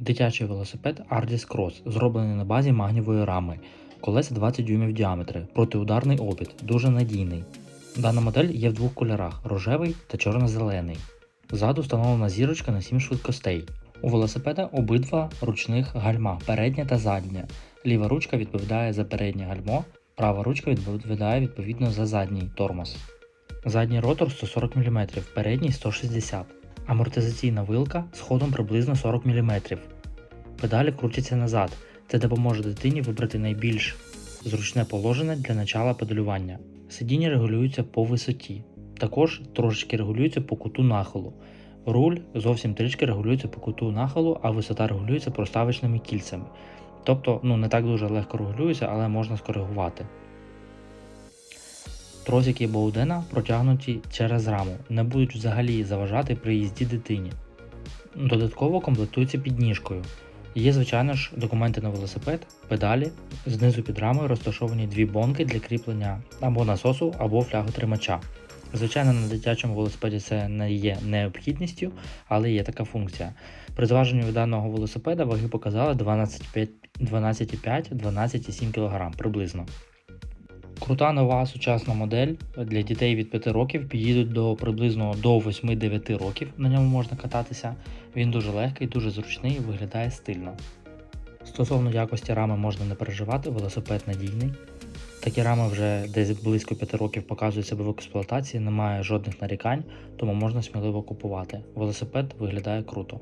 Дитячий велосипед Ardis Cross, зроблений на базі магнівої рами. Колеса 20 дюймів в діаметрі, протиударний опід, дуже надійний. Дана модель є в двох кольорах рожевий та чорно-зелений. Ззаду встановлена зірочка на 7 швидкостей. У велосипеда обидва ручних гальма, переднє та заднє. Ліва ручка відповідає за переднє гальмо, права ручка відповідає відповідно за задній тормоз. Задній ротор 140 мм, передній 160 Амортизаційна вилка з ходом приблизно 40 мм. Педалі крутяться назад. Це допоможе дитині вибрати найбільш зручне положення для начала педалювання. Сидіння регулюється по висоті. Також трошечки регулюється по куту нахилу. Руль зовсім трішки регулюється по куту нахилу, а висота регулюється проставочними кільцями. Тобто, ну не так дуже легко регулюється, але можна скоригувати. Тросики Боудена протягнуті через раму, не будуть взагалі заважати при їзді дитині. Додатково комплектується підніжкою. Є, звичайно ж, документи на велосипед, педалі, знизу під рамою розташовані дві бонки для кріплення або насосу, або фляготримача. Звичайно, на дитячому велосипеді це не є необхідністю, але є така функція. При зваженні даного велосипеда ваги показали 12,5-12,7 кг приблизно. Крута нова сучасна модель для дітей від 5 років підійдуть до приблизно до 8-9 років. На ньому можна кататися. Він дуже легкий, дуже зручний виглядає стильно. Стосовно якості рами можна не переживати, велосипед надійний. Такі рами вже десь близько 5 років показують себе в експлуатації, немає жодних нарікань, тому можна сміливо купувати. Велосипед виглядає круто.